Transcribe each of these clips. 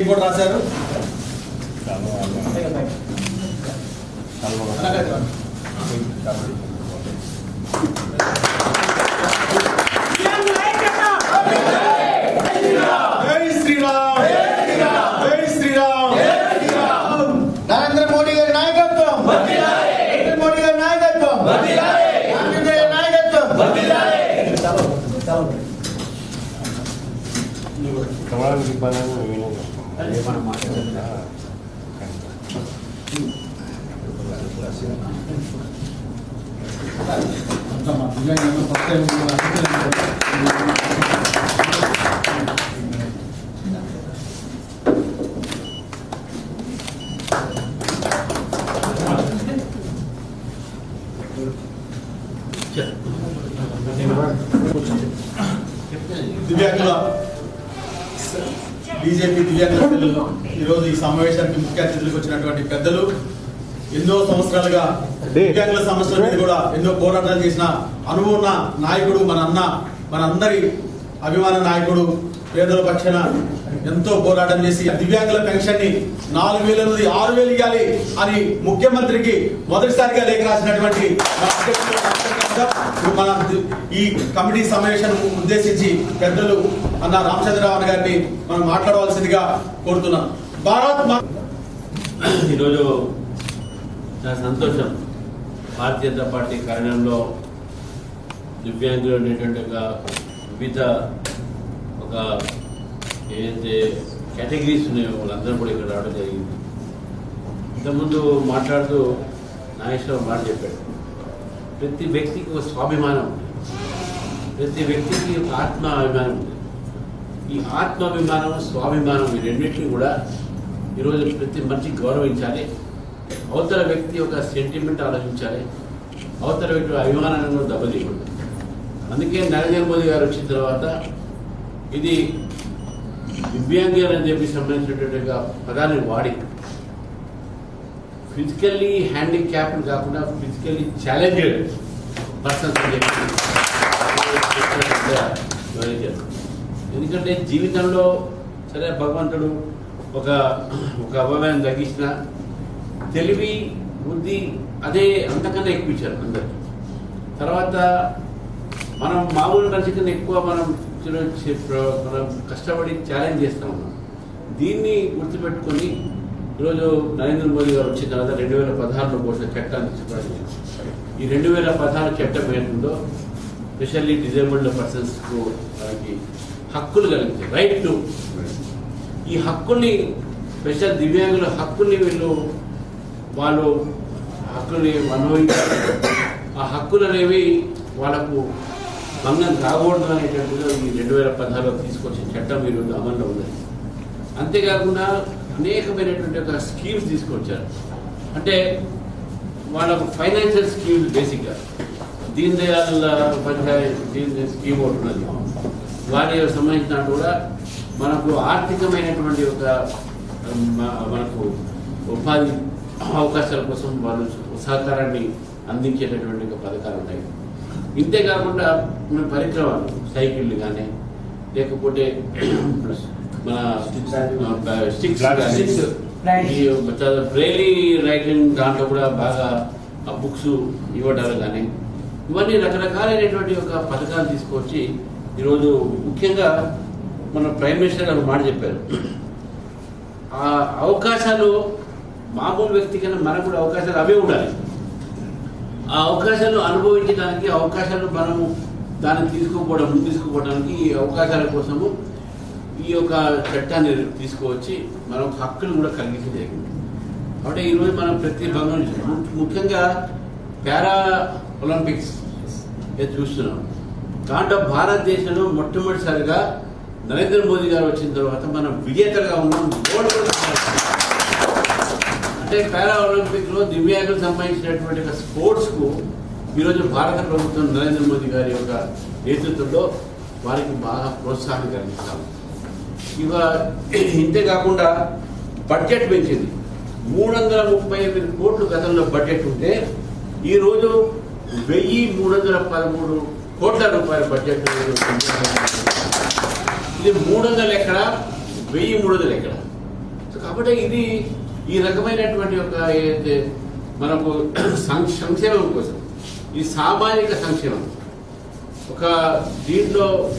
ఇంకోటి రాశారు. జై శ్రీరామ్. జై శ్రీరామ్. నరేంద్ర మోడీ గారి నాయకత్వం. నరేంద్ర మోడీ గారి నాయకత్వం. గాంధీ గారి నాయకత్వం కమలానికి ఇబ్బంది దివ్యాంగుల బీజేపీ సెల్లు ఈరోజు ఈ సమావేశానికి ముఖ్య అతిథులకు వచ్చినటువంటి పెద్దలు ఎన్నో సంవత్సరాలుగా దివ్యాంగుల సమస్యల మీద కూడా ఎన్నో పోరాటాలు చేసిన అనుభవం నాయకుడు మన అన్న మన అందరి అభిమాన నాయకుడు పేదల పక్షాన ఎంతో పోరాటం చేసి దివ్యాంగుల పెన్షన్ని నాలుగు వేల నుండి ఆరు వేలు ఇవ్వాలి అని ముఖ్యమంత్రికి మొదటిసారిగా లేఖ రాసినటువంటి మన ఈ కమిటీ సమావేశాన్ని ఉద్దేశించి పెద్దలు అన్న రామచంద్రరావు గారిని మనం మాట్లాడవలసిందిగా కోరుతున్నాం. భారత్ ఈరోజు చాలా సంతోషం. భారతీయ జనతా పార్టీ కార్యాలయంలో దివ్యాంగులు అనేటువంటి ఒక వివిధ ఒక ఏదైతే కేటగిరీస్ ఉన్నాయో వాళ్ళందరూ కూడా ఇక్కడ రావడం జరిగింది. ఇంతకుముందు మాట్లాడుతూ నాగేశ్వరరావు మాట చెప్పాడు. ప్రతి వ్యక్తికి ఒక స్వాభిమానం ఉంది. ప్రతి వ్యక్తికి ఒక ఆత్మాభిమానం ఉంది. ఈ ఆత్మాభిమానం స్వాభిమానం ఈ రెండింటిని కూడా ఈరోజు ప్రతి మనిషి గౌరవించాలి. అవతల వ్యక్తి యొక్క సెంటిమెంట్ ఆలోచించాలి. అవతల వ్యక్తి అభిమానాన్ని కూడా దెబ్బతీయకూడదు. అందుకే నరేంద్ర మోదీ గారు వచ్చిన తర్వాత ఇది దివ్యాంగులు అని చెప్పి సంబంధించినటువంటి పదాన్ని వాడి. ఫిజికల్లీ హ్యాండిక్యాప్డ్ కాకుండా ఫిజికల్లీ ఛాలెంజ్డ్ పర్సన్స్ అని చెప్పి ఎందుకంటే జీవితంలో సరే భగవంతుడు ఒక ఒక అవమానం తగ్గించిన తెలివి బుద్ధి అదే అంతకన్నా ఎక్కువ ఇచ్చారు అందరికి. తర్వాత మనం మామూలు మనిషి ఎక్కువ మనం మనం కష్టపడి ఛాలెంజ్ చేస్తూ ఉన్నాం. దీన్ని గుర్తుపెట్టుకొని ఈరోజు నరేంద్ర మోదీ గారు వచ్చిన తర్వాత రెండు వేల పదహారులో పోసిన చట్టాన్ని తీసుకురావడం ఈ రెండు వేల పదహారు చట్టం ఏంటుందో స్పెషల్లీ డిజేబుల్డ్ పర్సన్స్కు వారికి హక్కులు కలిగించాయి రైట్ టు ఈ హక్కుల్ని స్పెషల్ దివ్యాంగుల హక్కుల్ని వీళ్ళు వాళ్ళు హక్కుల్ని అనుభవించారు ఆ హక్కులు అనేవి వాళ్ళకు భంగం కాకూడదు అనేటట్టుగా ఈ రెండు వేల పదహారులో తీసుకొచ్చిన చట్టం ఈరోజు అమల్లో ఉన్నది అంతేకాకుండా అనేకమైనటువంటి ఒక స్కీమ్స్ తీసుకొచ్చారు. అంటే వాళ్ళకు ఫైనాన్షియల్ స్కీమ్స్ బేసిక్గా. దీన్ దయాల్ ఉపాధ్యాయ దీన్ దయాళ్ స్కీమ్ ఒకటి ఉన్నది. వారికి సంబంధించిన కూడా మనకు ఆర్థికమైనటువంటి ఒక మనకు ఉపాధి అవకాశాల కోసం వాళ్ళు సహకారాన్ని అందించేటటువంటి ఒక పథకాలు ఉన్నాయి. ఇంతే కాకుండా మన పరిక్రమాలు సైకిళ్ళు కానీ లేకపోతే మన స్టిక్స్ ఈ బ్రెయిలీ రైటింగ్ దాంట్లో కూడా బాగా బుక్స్ ఇవ్వడాలు కానీ ఇవన్నీ రకరకాలైనటువంటి ఒక పథకాలు తీసుకొచ్చి ఈరోజు ముఖ్యంగా మన ప్రైమ్ మినిస్టర్ గారు మాట చెప్పారు. ఆ అవకాశాలు మామూలు వ్యక్తి కన్నా మనకు కూడా అవకాశాలు అవే ఉండాలి. ఆ అవకాశాలు అనుభవించడానికి అవకాశాలు మనము దాన్ని తీసుకుపోవడం తీసుకుపోవడానికి ఈ అవకాశాల కోసము ఈ యొక్క చట్టాన్ని తీసుకువచ్చి మనం హక్కులు కూడా కలిగించడం జరిగింది కాబట్టి ఈరోజు మనం ప్రతి భంగం ముఖ్యంగా పారా ఒలింపిక్స్ చూస్తున్నాం. దాంట్లో భారతదేశంలో మొట్టమొదటిసారిగా నరేంద్ర మోదీ గారు వచ్చిన తర్వాత మనం విజేతలుగా ఉన్నాం. అంటే పారా ఒలింపిక్లో దివ్యాంగులకు సంబంధించినటువంటి స్పోర్ట్స్కు ఈరోజు భారత ప్రభుత్వం నరేంద్ర మోదీ గారి యొక్క నేతృత్వంలో వారికి బాగా ప్రోత్సాహం కలిగిస్తాం ఇవ ఇంతే కాకుండా బడ్జెట్ పెంచింది. మూడు వందల ముప్పై ఎనిమిది కోట్లు గతంలో బడ్జెట్ ఉంటే ఈరోజు వెయ్యి మూడు వందల పదమూడు కోట్ల రూపాయల బడ్జెట్ ఇది మూడు వందలు ఎక్కడ వెయ్యి మూడు వందలు ఎక్కడ కాబట్టి ఇది ఈ రకమైనటువంటి ఒక ఏదైతే మనకు సం- సంక్షేమం కోసం ఈ సామాజిక సంక్షేమం ఒక దీంట్లో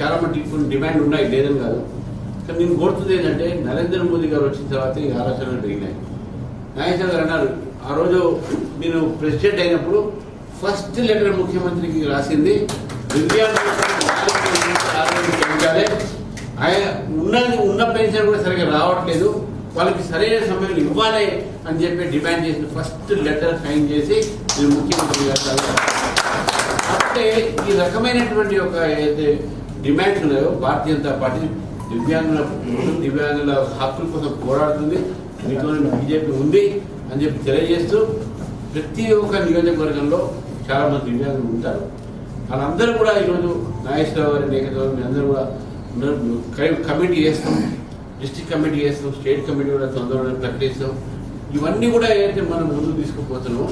చాలా మటుకు కొన్ని డిమాండ్ ఉన్నాయి లేదని కాదు. కానీ నేను కోరుతుంది ఏంటంటే నరేంద్ర మోదీ గారు వచ్చిన తర్వాత ఈ ఆలోచనలు పెరిగినాయి. నాగేశ్వర గారు అన్నారు ఆ రోజు నేను ప్రెసిడెంట్ అయినప్పుడు ఫస్ట్ లెటర్ ముఖ్యమంత్రికి రాసింది దివ్యాంగులకు ఆయన ఉన్నది ఉన్న పెన్షన్ కూడా సరిగ్గా రావట్లేదు. వాళ్ళకి సరైన సమయంలో ఇవ్వాలి అని చెప్పి డిమాండ్ చేసిన ఫస్ట్ లెటర్ సైన్ చేసి నేను ముఖ్యమంత్రి గారు అంటే ఈ రకమైనటువంటి ఒక ఏదైతే డిమాండ్లు భారతీయ జనతా పార్టీ దివ్యాంగుల దివ్యాంగుల హక్కుల కోసం పోరాడుతుంది. మీతో బీజేపీ ఉంది అని చెప్పి తెలియజేస్తూ ప్రతి ఒక్క నియోజకవర్గంలో చాలా మంది దివ్యాంగులు ఉంటారు. వాళ్ళందరూ కూడా ఈరోజు నాగేశ్వరరావు గారి నేతృత్వంలో మీ అందరూ కూడా కమిటీ చేస్తాం. డిస్టిక్ కమిటీ చేస్తాం స్టేట్ కమిటీ కూడా తొందరగా ప్రకటిస్తాం. ఇవన్నీ కూడా ఏదైతే మనం ముందుకు తీసుకుపోతున్నామో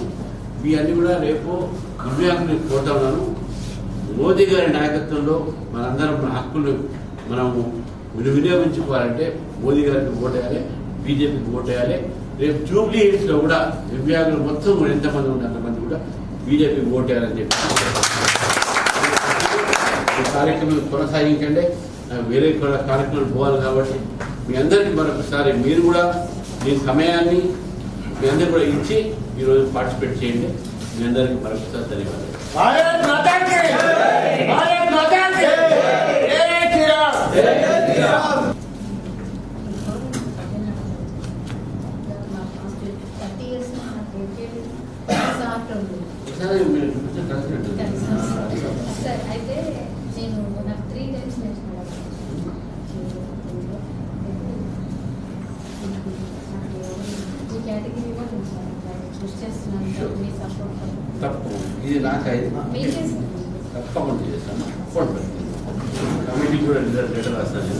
ఇవన్నీ కూడా రేపు దివ్యాంగులకు పోతా ఉన్నాను. మోదీ గారి నాయకత్వంలో మనందరం మన హక్కులు మనము విని- వినియోగించుకోవాలంటే మోదీ గారికి ఓటేయాలి బీజేపీకి ఓటేయాలి రేపు జూబ్లీ హిల్స్లో కూడా దివ్యాంగులు మొత్తం కూడా ఎంతమంది ఉంటే అంతమంది కూడా బీజేపీకి ఓటేయాలని చెప్పి. కార్యక్రమం కొనసాగించండి. వేరే కూడా కార్యక్రమాలు పోవాలి కాబట్టి మీ అందరికీ మరొకసారి మీరు కూడా మీ సమయాన్ని మీ అందరు కూడా ఇచ్చి ఈరోజు పార్టిసిపేట్ చేయండి. మీ అందరికీ మరొకసారి ధన్యవాదాలు భారత్ మాతా కి భారత్ మాతా కి జై శ్రీరామ్ థర్టీ ఇయర్స్ నాకు సాఫ్ట్ ఉంది ఒకసారి మీరు చూపించిన కలిసినట్టు. సార్ అయితే నేను నాకు త్రీ టైమ్స్ నేర్చుకున్నాను ఈ కేటగిరీలో నేను సార్ చూస్ చేస్తున్నాను సార్ మీ సపోర్ట్ తప్పు ఇది నాకు మీకే తప్పకుండా చేస్తాను. ఫోన్ కమిటీ కూడా లెటర్ రాస్తాను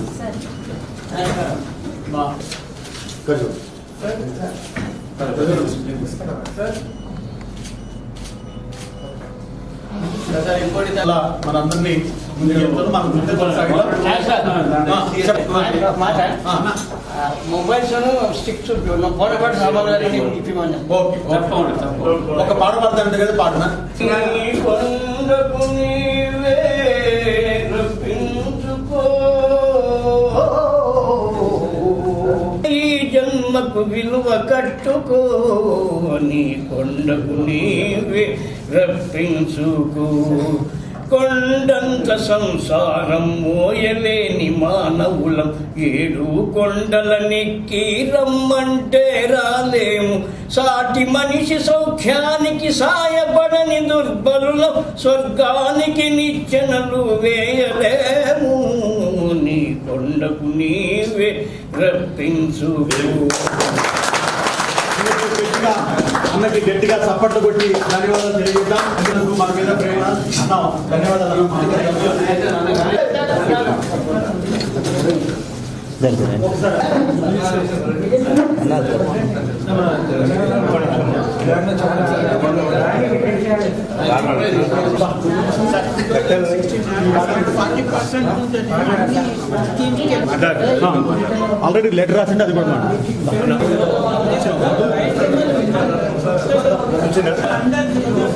మనందరినీ మనకు ముందే కొనసాగాలి ఆ, చెప్పు. మాట ఆ, మొబైల్స్ స్టిక్స్ పాటు సామాన్లు తప్పకుండా ఒక పాట పాడతానంటే కదా పాటనా? ఈ జన్మకు విలువ కట్టుకో. నీ కొండకు నీవే రప్పించుకో. కొండంత సంసారం మోయలేని మానవులం. ఏడు కొండల నెక్కి రమ్మంటే రాలేము. సాటి మనిషి సౌఖ్యానికి సాయపడని దుర్బలులం స్వర్గానికి నిచ్చెనలు వేయలేము. నీ కొండకు నీవే రప్పించు అన్నకి గట్టిగా చప్పట్లు కొట్టి ధన్యవాదాలు తెలియజేద్దాం. అందుకు మన మీద ప్రేమ? అన్న. ధన్యవాదాలు. ఆల్రెడీ లెటర్ రాసింది అది కూడా 진을